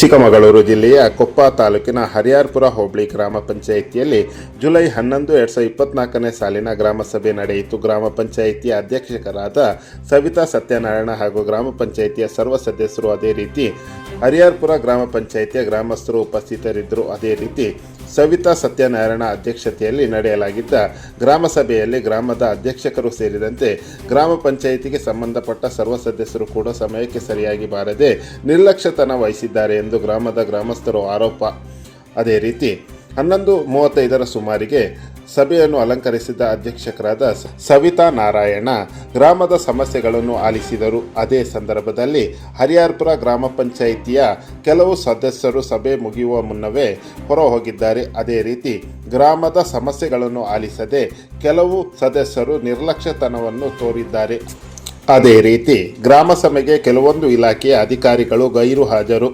ಚಿಕ್ಕಮಗಳೂರು ಜಿಲ್ಲೆಯ ಕೊಪ್ಪ ತಾಲೂಕಿನ ಹರಿಯಾರ್ಪುರ ಹೋಬಳಿ ಗ್ರಾಮ ಪಂಚಾಯಿತಿಯಲ್ಲಿ ಜುಲೈ ಹನ್ನೊಂದು, ಎರಡು ಸಾವಿರದ ಇಪ್ಪತ್ನಾಲ್ಕನೇ ಸಾಲಿನ ಗ್ರಾಮ ಸಭೆ ನಡೆಯಿತು. ಗ್ರಾಮ ಪಂಚಾಯಿತಿಯ ಅಧ್ಯಕ್ಷಕರಾದ ಸವಿತಾ ಸತ್ಯನಾರಾಯಣ ಹಾಗೂ ಗ್ರಾಮ ಪಂಚಾಯಿತಿಯ ಸರ್ವ ಸದಸ್ಯರು ಅದೇ ರೀತಿ ಹರಿಯಾರ್ಪುರ ಗ್ರಾಮ ಪಂಚಾಯಿತಿಯ ಗ್ರಾಮಸ್ಥರು ಉಪಸ್ಥಿತರಿದ್ದರು. ಅದೇ ರೀತಿ ಸವಿತಾ ಸತ್ಯನಾರಾಯಣ ಅಧ್ಯಕ್ಷತೆಯಲ್ಲಿ ನಡೆಯಲಾಗಿದ್ದ ಗ್ರಾಮ ಸಭೆಯಲ್ಲಿ ಗ್ರಾಮದ ಅಧ್ಯಕ್ಷಕರು ಸೇರಿದಂತೆ ಗ್ರಾಮ ಪಂಚಾಯಿತಿಗೆ ಸಂಬಂಧಪಟ್ಟ ಸರ್ವ ಸದಸ್ಯರು ಕೂಡ ಸಮಯಕ್ಕೆ ಸರಿಯಾಗಿ ಬಾರದೆ ನಿರ್ಲಕ್ಷ್ಯತನ ವಹಿಸಿದ್ದಾರೆ ಎಂದು ಗ್ರಾಮದ ಗ್ರಾಮಸ್ಥರು ಆರೋಪ. ಅದೇ ರೀತಿ ಹನ್ನೊಂದು ಮೂವತ್ತೈದರ ಸುಮಾರಿಗೆ ಸಭೆಯನ್ನು ಅಲಂಕರಿಸಿದ ಅಧ್ಯಕ್ಷಕರಾದ ಸವಿತಾ ನಾರಾಯಣ ಗ್ರಾಮದ ಸಮಸ್ಯೆಗಳನ್ನು ಆಲಿಸಿದರು. ಅದೇ ಸಂದರ್ಭದಲ್ಲಿ ಹರಿಯಾರ್ಪುರ ಗ್ರಾಮ ಪಂಚಾಯಿತಿಯ ಕೆಲವು ಸದಸ್ಯರು ಸಭೆ ಮುಗಿಯುವ ಮುನ್ನವೇ ಹೊರ ಹೋಗಿದ್ದಾರೆ ಅದೇ ರೀತಿ ಗ್ರಾಮದ ಸಮಸ್ಯೆಗಳನ್ನು ಆಲಿಸದೆ ಕೆಲವು ಸದಸ್ಯರು ನಿರ್ಲಕ್ಷ್ಯತನವನ್ನು ತೋರಿದ್ದಾರೆ. ಅದೇ ರೀತಿ ಗ್ರಾಮ ಸಭೆಗೆ ಕೆಲವೊಂದು ಇಲಾಖೆಯ ಅಧಿಕಾರಿಗಳು ಗೈರು ಹಾಜರು.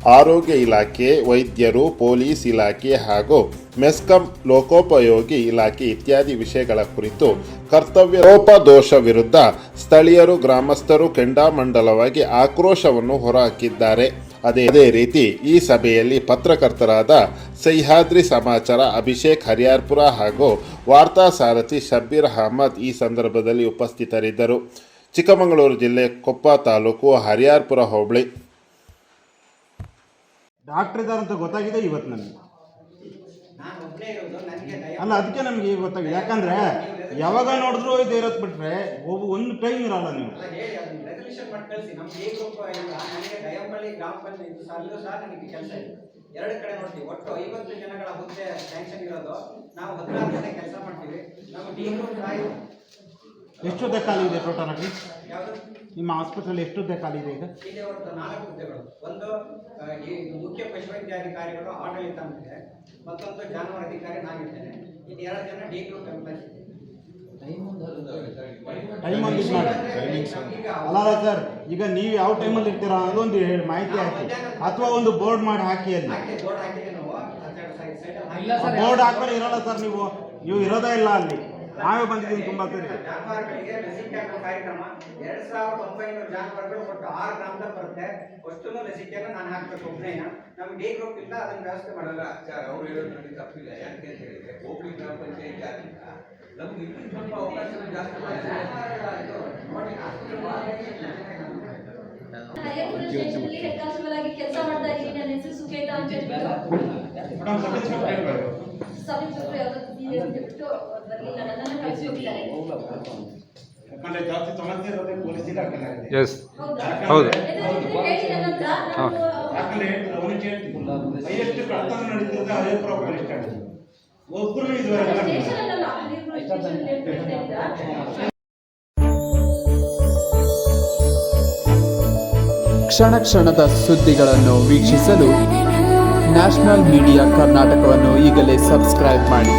ಆರೋಗ್ಯ ಇಲಾಖೆ, ವೈದ್ಯರು, ಪೊಲೀಸ್ ಇಲಾಖೆ ಹಾಗೂ ಮೆಸ್ಕಾಂ ಲೋಕೋಪಯೋಗಿ ಇಲಾಖೆ ಇತ್ಯಾದಿ ವಿಷಯಗಳ ಕುರಿತು ಕರ್ತವ್ಯ ಲೋಪದೋಷ ವಿರುದ್ಧ ಸ್ಥಳೀಯರು, ಗ್ರಾಮಸ್ಥರು ಕೆಂಡಾಮಂಡಲವಾಗಿ ಆಕ್ರೋಶವನ್ನು ಹೊರಹಾಕಿದ್ದಾರೆ. ಅದೇ ಅದೇ ರೀತಿ ಈ ಸಭೆಯಲ್ಲಿ ಪತ್ರಕರ್ತರಾದ ಸಹ್ಯಾದ್ರಿ ಸಮಾಚಾರ, ಅಭಿಷೇಕ್ ಹರಿಯಾರ್ಪುರ ಹಾಗೂ ವಾರ್ತಾ ಸಾರಥಿ ಶಬ್ಬೀರ್ ಅಹಮದ್ ಈ ಸಂದರ್ಭದಲ್ಲಿ ಉಪಸ್ಥಿತರಿದ್ದರು. ಚಿಕ್ಕಮಗಳೂರು ಜಿಲ್ಲೆ ಕೊಪ್ಪ ತಾಲೂಕು ಹರಿಯಾರ್ಪುರ ಹೋಬಳಿ. ಡಾಕ್ಟರ್ ಇದ್ದಾರೆ ಅಂತ ಗೊತ್ತಾಗಿದೆ ಇವತ್ತು ನನಗೆ ಅಲ್ಲ, ಅದಕ್ಕೆ ನಮಗೆ ಗೊತ್ತಾಗಿದೆ. ಯಾಕಂದ್ರೆ ಯಾವಾಗ ನೋಡಿದ್ರು ಇದು ಇರೋದು ಬಿಟ್ರೆ ಒಬ್ಬ ಒಂದು ಟೈಮ್ ಇರಲ್ಲ ನೀವು. ಎರಡು ಕಡೆ ನೋಡ್ತೀವಿ. ಒಟ್ಟು ಐವತ್ತು ಜನಗಳ ಹುದ್ದೆ ಸ್ಯಾಂಕ್ಷನ್ ಇರೋದು. ನಾವು ಹದಿನಾರು ಜನ ಕೆಲಸ ಮಾಡ್ತೀವಿ. ನಮ್ಮ ಟೀಮ್ ಗ್ರೂಪ್ ಎಷ್ಟು ಖಾಲಿ ಇದೆ ಟೋಟಲ್ ಆಗಿ ನಿಮ್ಮ ಹಾಸ್ಪಿಟಲ್ ಎಷ್ಟು ಖಾಲಿ ಇದೆ ಈಗ? ಇದೆ ಒಟ್ಟು ನಾಲ್ಕು ಹುದ್ದೆಗಳು. ಒಂದು ಮುಖ್ಯ ಈ ಅಧಿಕಾರಿಗಳು ಪಶುವೈದ್ಯಾಧಿಕಾರಿಗಳು ಆಡಳಿತ ಅಂತಿದೆ ಮತ್ತೊಂದು ಜಾನುವಾರು ಅಧಿಕಾರಿ ನಾನಿದ್ದೇನೆ ಇನ್ನು ಎರಡು ಜನ ಡಿ ಗ್ರೂಪ್ ಎಂಪ್ಲಾಯ್ಸ್ ಇದೆ ಟೈಮ್ ಒಂದು ಇದು ಮಾಡಿ. ಅಲ್ಲ ಅಲ್ಲ ಸರ್ ಈಗ ನೀವು ಯಾವ ಟೈಮಲ್ಲಿ ಇರ್ತೀರಾ ಅದೊಂದು ಹೇಳಿ ಮಾಹಿತಿ ಹಾಕಿ. ಅಥವಾ ಒಂದು ಬೋರ್ಡ್ ಮಾಡಿ ಹಾಕಿ ಅಲ್ಲಿ. ಬೋರ್ಡ್ ಹಾಕಿದ್ರೆ ಇರಲ್ಲ ಸರ್ ನೀವು. ನೀವು ಇರೋದೇ ಇಲ್ಲ ಅಲ್ಲಿ. ನಾವೇ ಬಂದಿದ್ದೀವಿ ತುಂಬಾ ಸರಿ ಜಾನುವಾರುಗಳಿಗೆ ಲಸಿಕೆ ಹಾಕುವ ಕಾರ್ಯಕ್ರಮ ಎರಡ್ ಸಾವಿರದ ಒಂಬೈನೂರು ಜಾನುವಾರುಗಳು ಒಟ್ಟು ಆರು ಗ್ರಾಮದಲ್ಲಿ ಬರುತ್ತೆ. ಅಷ್ಟನ್ನು ಲಸಿಕೆಯನ್ನು ನಾನು ಹಾಕ್ಬೇಕು ಒಬ್ಬನೇ ನಮ್ಗೆ ಡಿ ಗ್ರೂಪ್ ಇಲ್ಲ ಅದನ್ನ ವ್ಯವಸ್ಥೆ ಮಾಡಲ್ಲ. ಸರ್ ಅವ್ರು ಹೇಳೋದ್ರಲ್ಲಿ ತಪ್ಪಿಲ್ಲ. ಯಾಕೆ ಅಂತ ಹೇಳಿದ್ರೆ ಹೋಗ್ಲಿ ಗ್ರಾಮ ಪಂಚಾಯತಿ ಆಗಿಲ್ಲ ನಮ್ಗೆ ಇನ್ನೂ ಸ್ವಲ್ಪ ಅವಕಾಶ ಜಾಸ್ತಿ ಆಗಿ ಕೆಲಸ ಮಾಡ್ತಾ ಇದ್ದೀನಿ ನನ್ನ ಹೆಸರು ಸುಕೇತಾ ಅಂತ ಯಾವ್ದು ಅಂತ ಬರಲಿಲ್ಲ ನನ್ನನ್ನು ಯಾಕಂದ್ರೆ ಜಾಸ್ತಿ ಸಮಸ್ಯೆ ಇರೋದೇ ಪೊಲೀಸ್ ಎಸ್ ಹೌದು. ಯಾಕಂದ್ರೆ ಅವನಿಗೆ ಹೈಯೆಸ್ಟ್ ಕಳ್ತನ ನಡೀತಿರೋದು ಒಬ್ಬರು ಇದುವರೆಗೆ ಕ್ಷಣ ಕ್ಷಣದ ಸುದ್ದಿಗಳನ್ನು ವೀಕ್ಷಿಸಲು ನ್ಯಾಷನಲ್ ಮೀಡಿಯಾ ಕರ್ನಾಟಕವನ್ನು ಈಗಲೇ ಸಬ್ಸ್ಕ್ರೈಬ್ ಮಾಡಿ.